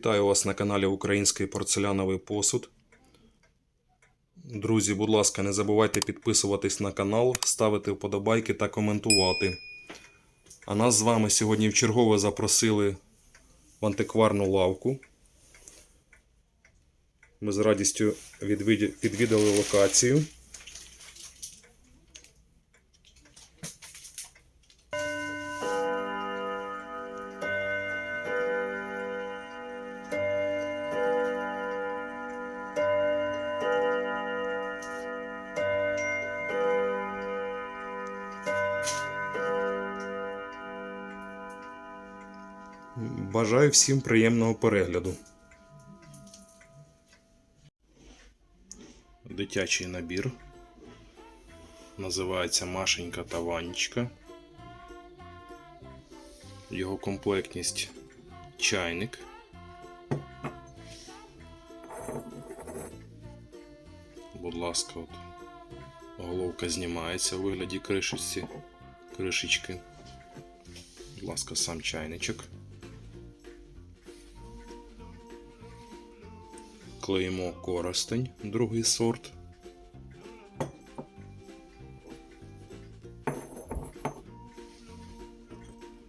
Вітаю вас на каналі Український порцеляновий посуд. Друзі, будь ласка, не забувайте підписуватись на канал, ставити вподобайки та коментувати. А нас з вами сьогодні вчергове запросили в антикварну лавку. Ми з радістю відвідали локацію. Бажаю всім приємного перегляду. Дитячий набір. Називається Машенька та Ванечка. Його комплектність чайник. Будь ласка, от головка знімається у вигляді кришечці, кришечки. Будь ласка, сам чайничок. Клеймо коростень, другий сорт.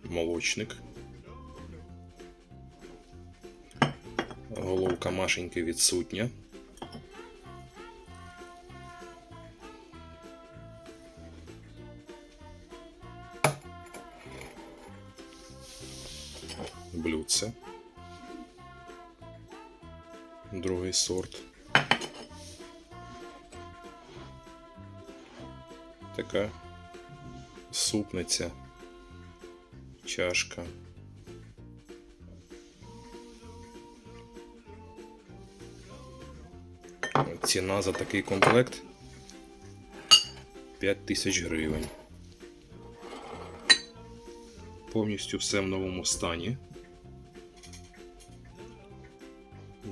Молочник. Головка Машеньки відсутня. Блюдце. Другий сорт. Така супниця, чашка. Ціна за такий комплект 5 тисяч гривень. Повністю все в новому стані.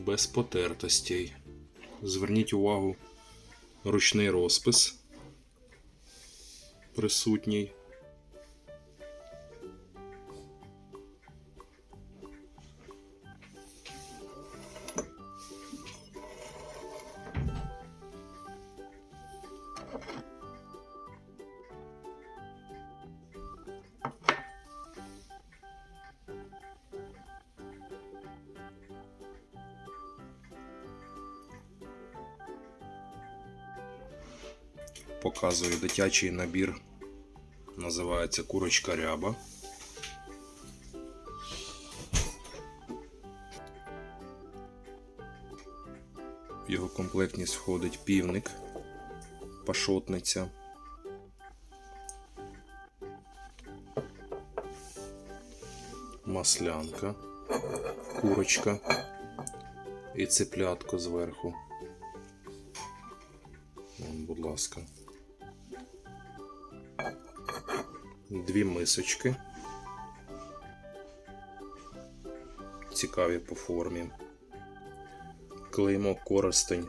Без потертостей. Зверніть увагу, ручний розпис присутній. Показую дитячий набір. Називається курочка ряба. В його комплектність входить півник, пашотниця. Маслянка, курочка і цеплятко зверху. Будь ласка. Дві мисочки. Цікаві по формі. Клеймо Коростень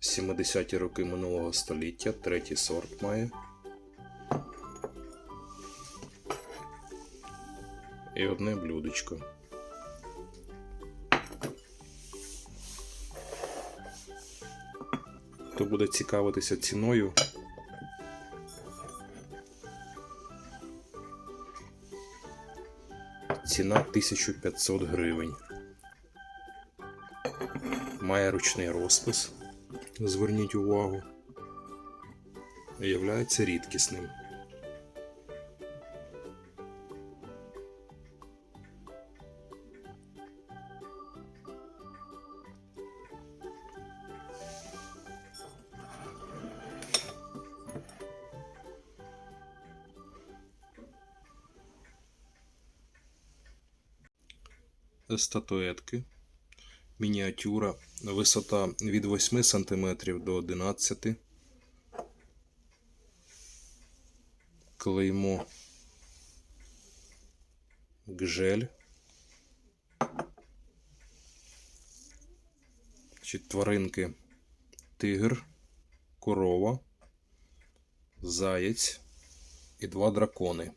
70-ті роки минулого століття, третій сорт має. І одне блюдечко. Хто буде цікавитися ціною, ціна 1500 гривень. Має ручний розпис. Зверніть увагу. Являється рідкісним. Статуетки. Мініатюра. Висота від 8 см до 11 Клеймо Гжель. Чи тваринки тигр, корова, заєць і два дракони.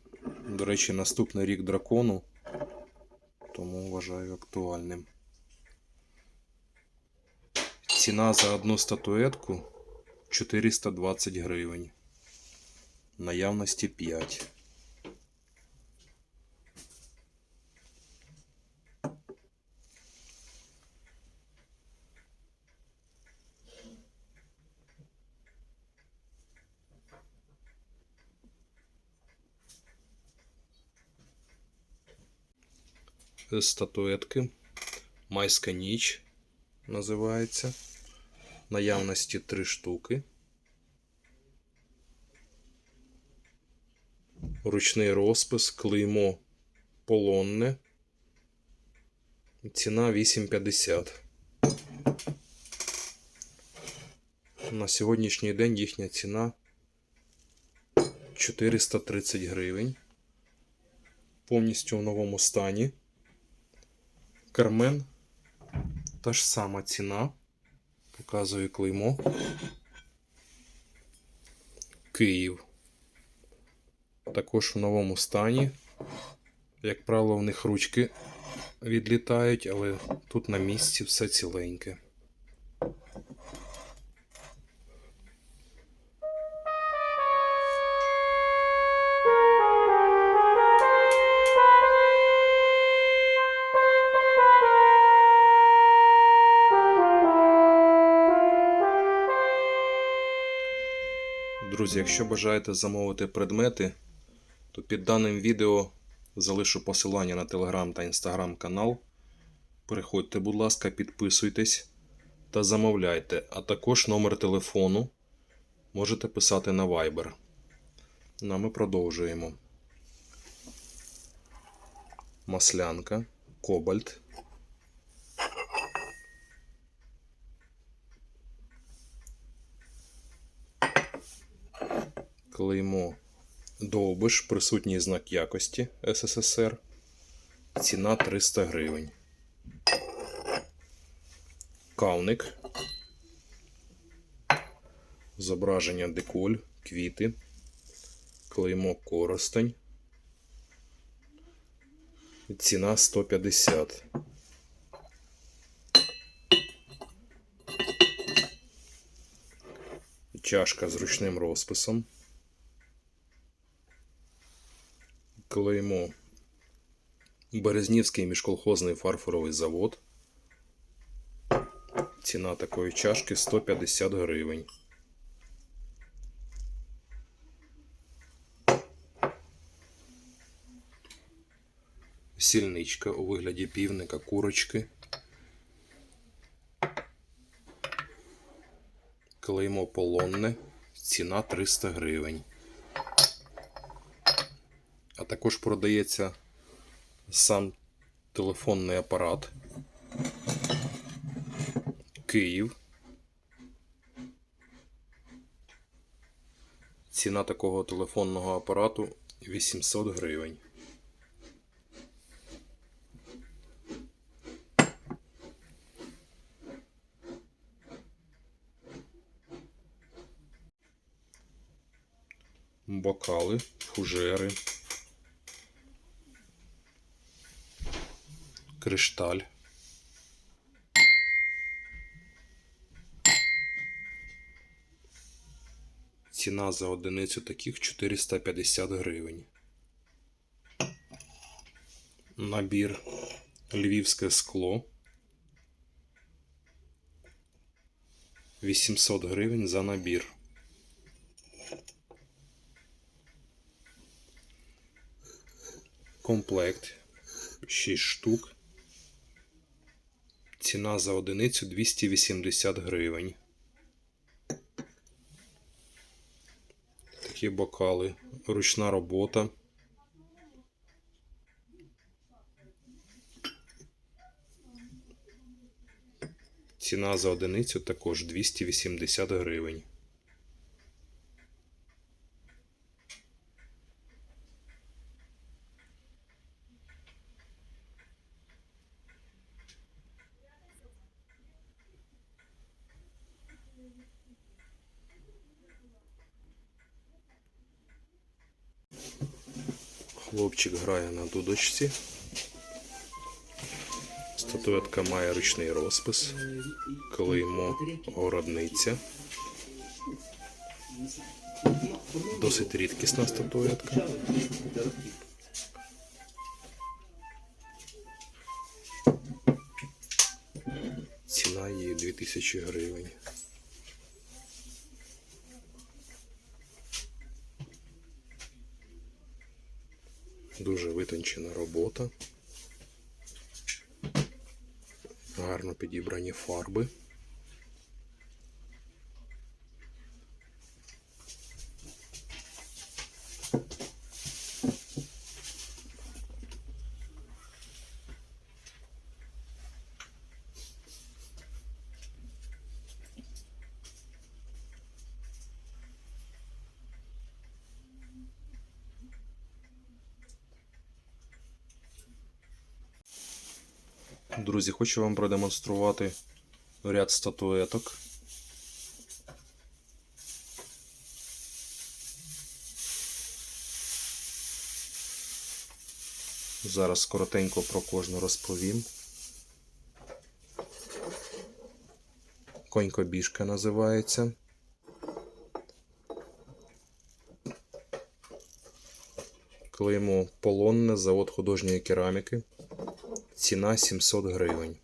До речі, наступний рік дракону тому вважаю актуальним. Ціна за одну статуетку 420 гривень. Наявності 5. Статуетки. Майська ніч називається. Наявності 3 штуки. Ручний розпис, клеймо полонне. Ціна 8,50. На сьогоднішній день їхня ціна 430 гривень. Повністю в новому стані. Кармен. Та ж сама ціна. Показую клеймо. Київ. Також в новому стані. Як правило, в них ручки відлітають, але тут на місці все ціленьке. Друзі, якщо бажаєте замовити предмети, то під даним відео залишу посилання на телеграм та інстаграм канал. Переходьте, будь ласка, підписуйтесь та замовляйте, а також номер телефону можете писати на Viber. Ну, а ми продовжуємо. Маслянка, кобальт. Клеймо Довбиш, присутній знак якості СССР. Ціна 300 гривень. Кавник. Зображення деколь, квіти. Клеймо коростень. Ціна 150. Чашка з ручним розписом. Клеймо Березнівський міжколхозний фарфоровий завод. Ціна такої чашки 150 гривень. Сільничка у вигляді півника курочки. Клеймо полонне. Ціна 300 гривень. Також продається сам телефонний апарат. Київ. Ціна такого телефонного апарату 800 гривень. Бокали, фужери. Кришталь. Ціна за одиницю таких 450 гривень. Набір львівське скло. 800 гривень за набір. Комплект 6 штук. Ціна за одиницю 280 гривень. Такі бокали. Ручна робота. Ціна за одиницю також 280 гривень. Хлопчик грає на дудочці. Статуетка має ручний розпис, клеймо городниця. Досить рідкісна статуетка. Ціна її 2000 гривень. Дуже витончена робота. Гарно підібрані фарби. Друзі, хочу вам продемонструвати ряд статуеток. Зараз коротенько про кожну розповім. Конько-біжка називається. Клеймо полонне, завод художньої кераміки. Ціна 700 гривень.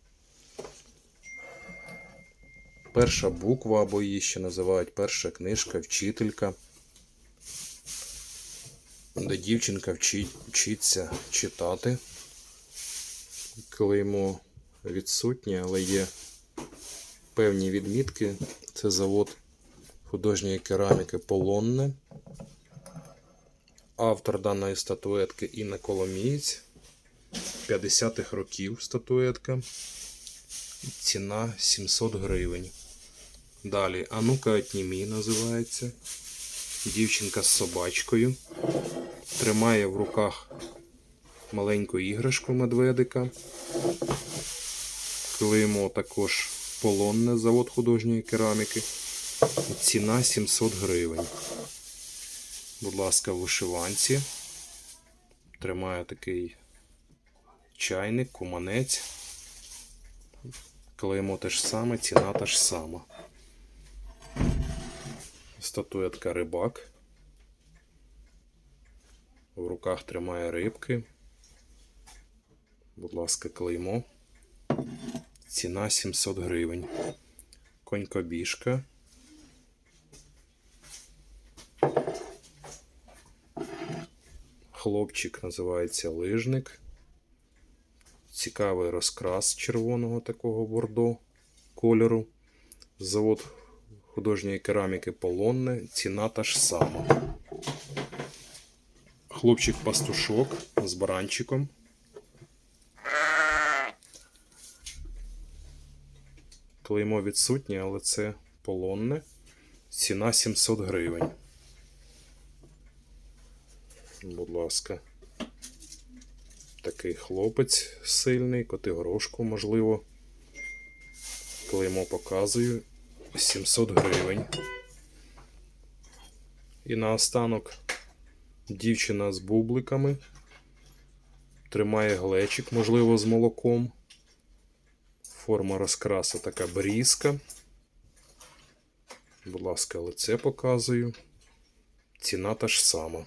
Перша буква, або її ще називають перша книжка, вчителька, де дівчинка вчить, вчиться читати. Клеймо відсутнє, але є певні відмітки. Це завод художньої кераміки Полонне. Автор даної статуетки Інна Коломієць. 50-х років статуетка. Ціна 700 гривень. Далі Анука Отнімі називається. Дівчинка з собачкою. Тримає в руках маленьку іграшку медведика. Клеймо також полонне завод художньої кераміки. Ціна 700 гривень. Будь ласка, в вишиванці. Тримає такий чайник, куманець. Клеймо те ж саме, ціна та ж сама. Статуетка рибак. В руках тримає рибки. Будь ласка, клеймо. Ціна 700 гривень. Конькобіжка. Хлопчик називається лижник. Цікавий розкрас червоного такого бордо кольору. Завод художньої кераміки Полонне. Ціна та ж сама. Хлопчик-пастушок з баранчиком. Клеймо відсутнє, але це полонне. Ціна 700 гривень. Будь ласка такий хлопець сильний, котигорошку, можливо. Клеймо показую 700 гривень. І наостанок дівчина з бубликами. Тримає глечик, можливо, з молоком. Форма розкрасу така брізка. Будь ласка, лице показую. Ціна та ж сама.